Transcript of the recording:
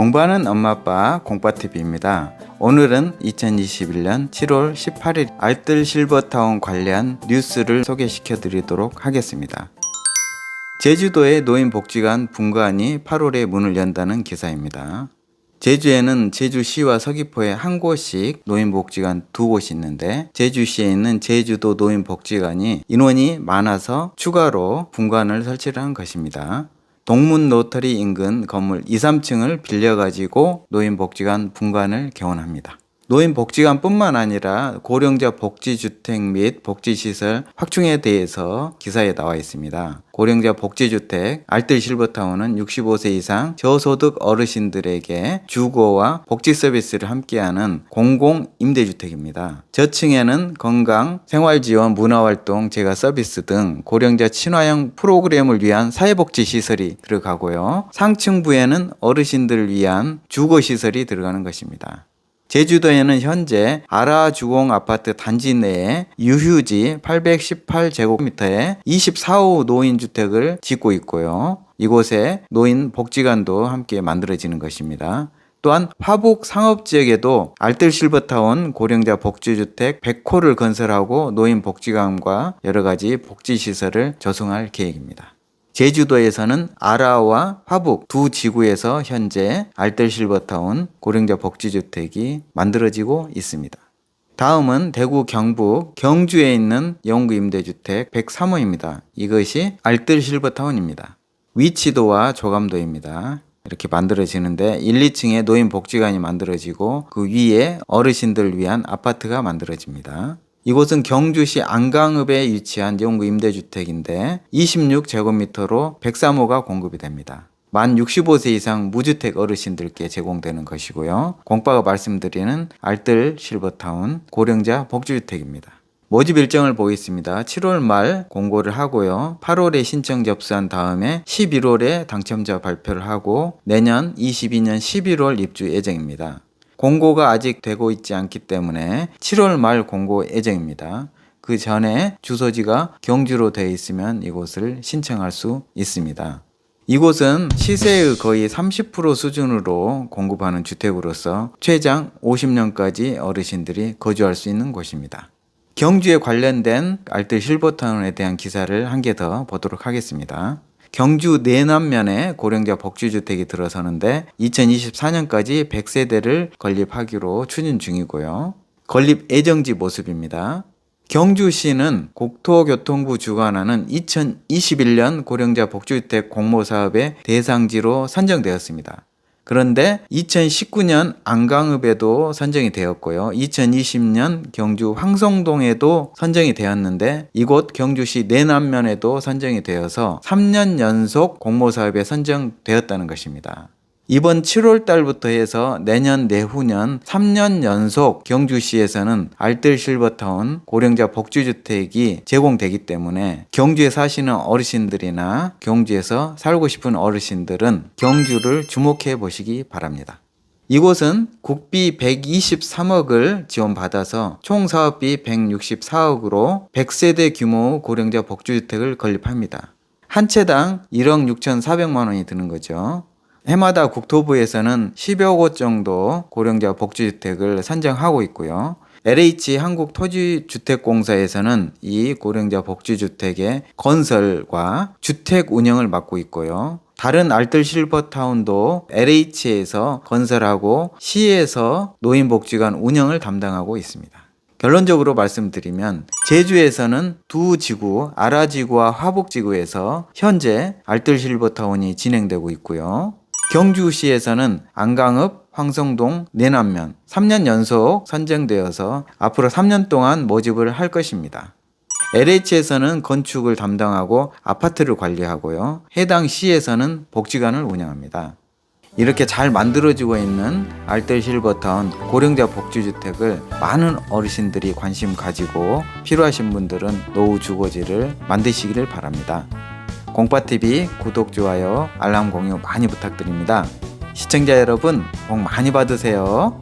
공부하는 엄마 아빠 공빠TV입니다. 오늘은 2021년 7월 18일 알뜰 실버타운 관련 뉴스를 소개시켜 드리도록 하겠습니다. 제주도의 노인복지관 분관이 8월에 문을 연다는 기사입니다. 제주에는 제주시와 서귀포에 한 곳씩 노인복지관 두 곳이 있는데 제주시에 있는 제주도 노인복지관이 인원이 많아서 추가로 분관을 설치를 한 것입니다. 동문 로터리 인근 건물 2, 3층을 빌려가지고 노인복지관 분관을 개원합니다. 노인 복지관뿐만 아니라 고령자 복지주택 및 복지시설 확충에 대해서 기사에 나와 있습니다. 고령자 복지주택 알뜰 실버타운은 65세 이상 저소득 어르신들에게 주거와 복지 서비스를 함께하는 공공 임대주택입니다. 저층에는 건강, 생활지원, 문화활동, 재가 서비스 등 고령자 친화형 프로그램을 위한 사회복지 시설이 들어가고요. 상층부에는 어르신들을 위한 주거 시설이 들어가는 것입니다. 제주도에는 현재 아라주공 아파트 단지 내에 유휴지 818제곱미터에 24호 노인주택을 짓고 있고요. 이곳에 노인 복지관도 함께 만들어지는 것입니다. 또한 화북 상업지역에도 알뜰 실버타운 고령자 복지주택 100호를 건설하고 노인 복지관과 여러 가지 복지시설을 조성할 계획입니다. 제주도에서는 아라와 화북 두 지구에서 현재 알뜰 실버타운 고령자 복지주택이 만들어지고 있습니다. 다음은 대구 경북 경주에 있는 영구 임대주택 103호입니다. 이것이 알뜰 실버타운입니다. 위치도와 조감도입니다. 이렇게 만들어지는데 1, 2층에 노인 복지관이 만들어지고 그 위에 어르신들을 위한 아파트가 만들어집니다. 이곳은 경주시 안강읍에 위치한 영구 임대주택인데 26제곱미터로 103호가 공급이 됩니다. 만 65세 이상 무주택 어르신들께 제공되는 것이고요. 공빠가 말씀드리는 알뜰 실버타운 고령자 복지주택입니다. 모집 일정을 보겠습니다. 7월 말 공고를 하고요. 8월에 신청 접수한 다음에 11월에 당첨자 발표를 하고 내년 22년 11월 입주 예정입니다. 공고가 아직 되고 있지 않기 때문에 7월 말 공고 예정입니다. 그 전에 주소지가 경주로 되어 있으면 이곳을 신청할 수 있습니다. 이곳은 시세의 거의 30% 수준으로 공급하는 주택으로서 최장 50년까지 어르신들이 거주할 수 있는 곳입니다. 경주에 관련된 알뜰 실버타운에 대한 기사를 한 개 더 보도록 하겠습니다. 경주 내남면에 고령자 복지주택이 들어서는데 2024년까지 100세대를 건립하기로 추진 중이고요. 건립 예정지 모습입니다. 경주시는 국토교통부 주관하는 2021년 고령자 복지주택 공모사업의 대상지로 선정되었습니다. 그런데 2019년 안강읍에도 선정이 되었고요. 2020년 경주 황성동에도 선정이 되었는데 이곳 경주시 내남면에도 선정이 되어서 3년 연속 공모사업에 선정되었다는 것입니다. 이번 7월 달부터 해서 내년 내후년 3년 연속 경주시에서는 알뜰 실버타운 고령자 복지주택이 제공되기 때문에 경주에 사시는 어르신들이나 경주에서 살고 싶은 어르신들은 경주를 주목해 보시기 바랍니다. 이곳은 국비 123억을 지원받아서 총 사업비 164억으로 100세대 규모 고령자 복지주택을 건립합니다. 한 채당 1억 6,400만 원이 드는 거죠. 해마다 국토부에서는 10여 곳 정도 고령자 복지주택을 선정하고 있고요. LH 한국토지주택공사에서는 이 고령자 복지주택의 건설과 주택 운영을 맡고 있고요. 다른 알뜰 실버타운도 LH에서 건설하고 시에서 노인복지관 운영을 담당하고 있습니다. 결론적으로 말씀드리면 제주에서는 두 지구 아라지구와 화북지구에서 현재 알뜰 실버타운이 진행되고 있고요. 경주시에서는 안강읍, 황성동, 내남면 3년 연속 선정되어서 앞으로 3년 동안 모집을 할 것입니다. LH에서는 건축을 담당하고 아파트를 관리하고요. 해당 시에서는 복지관을 운영합니다. 이렇게 잘 만들어지고 있는 알뜰 실버타운 고령자 복지주택을 많은 어르신들이 관심 가지고 필요하신 분들은 노후 주거지를 만드시기를 바랍니다. 공파TV 구독, 좋아요, 알람 공유 많이 부탁드립니다. 시청자 여러분, 복 많이 받으세요.